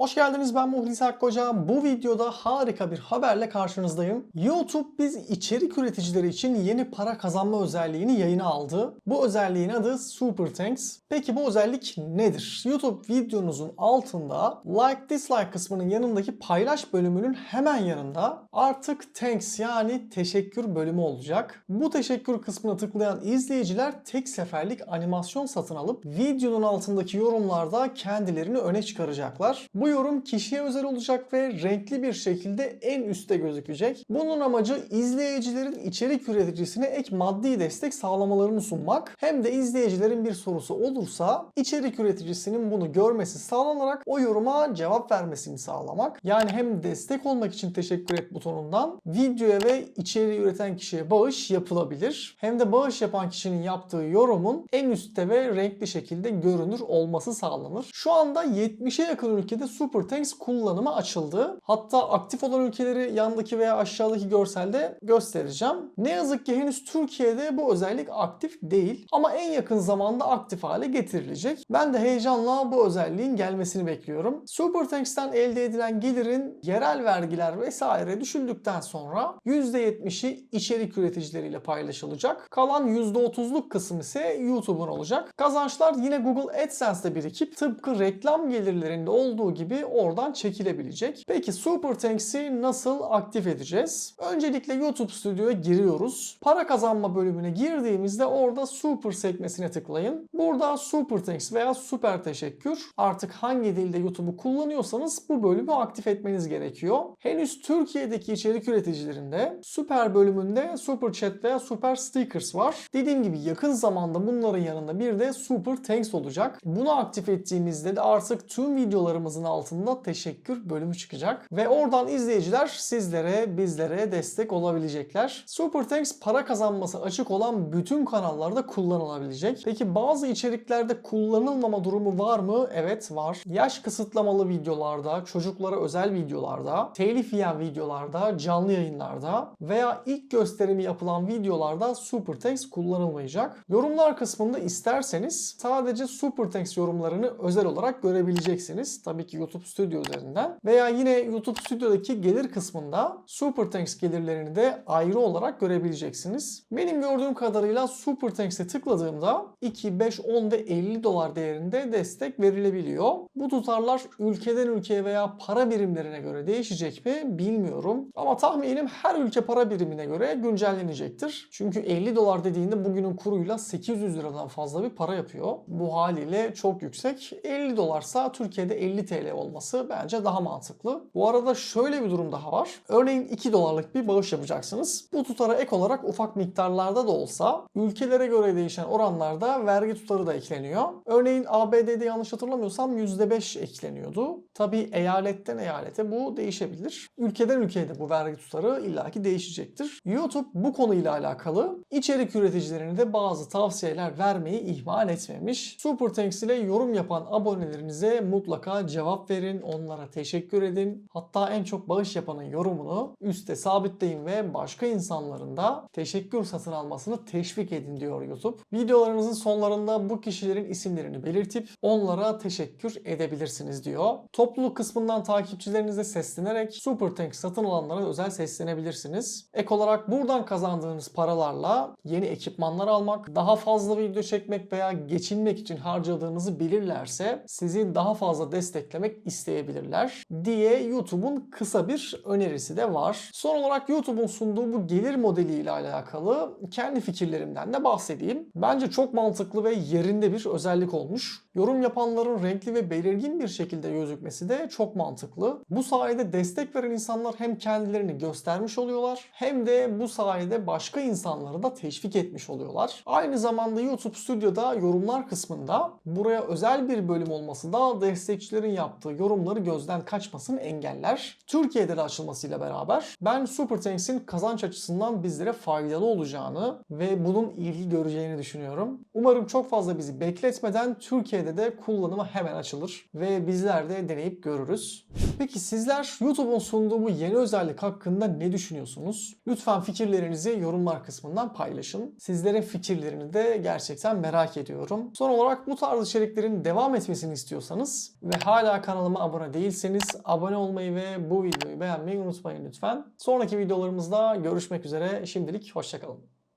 Hoş geldiniz ben Muhlis Akkoca. Bu videoda harika bir haberle karşınızdayım. YouTube biz içerik üreticileri için yeni para kazanma özelliğini yayına aldı. Bu özelliğin adı Super Thanks. Peki bu özellik nedir? YouTube videonuzun altında like dislike kısmının yanındaki paylaş bölümünün hemen yanında artık thanks yani teşekkür bölümü olacak. Bu teşekkür kısmına tıklayan izleyiciler tek seferlik animasyon satın alıp videonun altındaki yorumlarda kendilerini öne çıkaracaklar. Bu yorum kişiye özel olacak ve renkli bir şekilde en üstte gözükecek. Bunun amacı izleyicilerin içerik üreticisine ek maddi destek sağlamalarını sunmak. Hem de izleyicilerin bir sorusu olursa içerik üreticisinin bunu görmesi sağlanarak o yoruma cevap vermesini sağlamak. Yani hem destek olmak için teşekkür et butonundan videoya ve içeriği üreten kişiye bağış yapılabilir. Hem de bağış yapan kişinin yaptığı yorumun en üstte ve renkli şekilde görünür olması sağlanır. Şu anda 70'e yakın ülkede Super Thanks kullanımı açıldı. Hatta aktif olan ülkeleri yandaki veya aşağıdaki görselde göstereceğim. Ne yazık ki henüz Türkiye'de bu özellik aktif değil ama en yakın zamanda aktif hale getirilecek. Ben de heyecanla bu özelliğin gelmesini bekliyorum. Super Thanks'ten elde edilen gelirin yerel vergiler vesaire düşüldükten sonra %70'i içerik üreticileriyle paylaşılacak. Kalan %30'luk kısım ise YouTube'un olacak. Kazançlar yine Google AdSense'de birikip tıpkı reklam gelirlerinde olduğu gibi oradan çekilebilecek. Peki Super Thanks'i nasıl aktif edeceğiz? Öncelikle YouTube Studio'ya giriyoruz. Para kazanma bölümüne girdiğimizde orada Super sekmesine tıklayın. Burada Super Thanks veya Süper Teşekkür artık hangi dilde YouTube'u kullanıyorsanız bu bölümü aktif etmeniz gerekiyor. Henüz Türkiye'deki içerik üreticilerinde Süper bölümünde Super Chat veya Super Stickers var. Dediğim gibi yakın zamanda bunların yanında bir de Super Thanks olacak. Bunu aktif ettiğimizde de artık tüm videolarımızın altında teşekkür bölümü çıkacak. Ve oradan izleyiciler sizlere, bizlere destek olabilecekler. Super Thanks para kazanması açık olan bütün kanallarda kullanılabilecek. Peki bazı içeriklerde kullanılmama durumu var mı? Evet var. Yaş kısıtlamalı videolarda, çocuklara özel videolarda, telif yiyen videolarda, canlı yayınlarda veya ilk gösterimi yapılan videolarda Super Thanks kullanılmayacak. Yorumlar kısmında isterseniz sadece Super Thanks yorumlarını özel olarak görebileceksiniz. Tabii ki YouTube Studio üzerinden. Veya yine YouTube Studio'daki gelir kısmında Super Thanks gelirlerini de ayrı olarak görebileceksiniz. Benim gördüğüm kadarıyla Super Thanks'e tıkladığımda 2, 5, 10 ve 50 dolar değerinde destek verilebiliyor. Bu tutarlar ülkeden ülkeye veya para birimlerine göre değişecek mi bilmiyorum. Ama tahminim her ülke para birimine göre güncellenecektir. Çünkü 50 dolar dediğinde bugünün kuruyla 800 liradan fazla bir para yapıyor. Bu haliyle çok yüksek. 50 dolarsa Türkiye'de 50 TL olması bence daha mantıklı. Bu arada şöyle bir durum daha var. Örneğin 2 dolarlık bir bağış yapacaksınız. Bu tutara ek olarak ufak miktarlarda da olsa ülkelere göre değişen oranlarda vergi tutarı da ekleniyor. Örneğin ABD'de yanlış hatırlamıyorsam %5 ekleniyordu. Tabi eyaletten eyalete bu değişebilir. Ülkeden ülkeye de bu vergi tutarı illaki değişecektir. YouTube bu konuyla alakalı içerik üreticilerine de bazı tavsiyeler vermeyi ihmal etmemiş. Super Thanks ile yorum yapan abonelerinize mutlaka cevap verin, onlara teşekkür edin. Hatta en çok bağış yapanın yorumunu üstte sabitleyin ve başka insanların da teşekkür satın almasını teşvik edin diyor YouTube. Videolarınızın sonlarında bu kişilerin isimlerini belirtip onlara teşekkür edebilirsiniz diyor. Topluluk kısmından takipçilerinize seslenerek Super Thanks satın alanlara özel seslenebilirsiniz. Ek olarak buradan kazandığınız paralarla yeni ekipmanlar almak, daha fazla video çekmek veya geçinmek için harcadığınızı bilirlerse sizi daha fazla desteklemek isteyebilirler diye YouTube'un kısa bir önerisi de var. Son olarak YouTube'un sunduğu bu gelir modeli ile alakalı kendi fikirlerimden de bahsedeyim. Bence çok mantıklı ve yerinde bir özellik olmuş. Yorum yapanların renkli ve belirgin bir şekilde gözükmesi de çok mantıklı. Bu sayede destek veren insanlar hem kendilerini göstermiş oluyorlar hem de bu sayede başka insanları da teşvik etmiş oluyorlar. Aynı zamanda YouTube Studio'da yorumlar kısmında buraya özel bir bölüm olması da destekçilerin yaptığı yorumları gözden kaçmasını engeller. Türkiye'de de açılmasıyla beraber ben Super Thanks'in kazanç açısından bizlere faydalı olacağını ve bunun ilgi göreceğini düşünüyorum. Umarım çok fazla bizi bekletmeden Türkiye'de de kullanıma hemen açılır ve bizler de deneyip görürüz. Peki sizler YouTube'un sunduğu bu yeni özellik hakkında ne düşünüyorsunuz? Lütfen fikirlerinizi yorumlar kısmından paylaşın. Sizlerin fikirlerini de gerçekten merak ediyorum. Son olarak bu tarz içeriklerin devam etmesini istiyorsanız ve hala kanalıma abone değilseniz abone olmayı ve bu videoyu beğenmeyi unutmayın lütfen. Sonraki videolarımızda görüşmek üzere. Şimdilik hoşçakalın.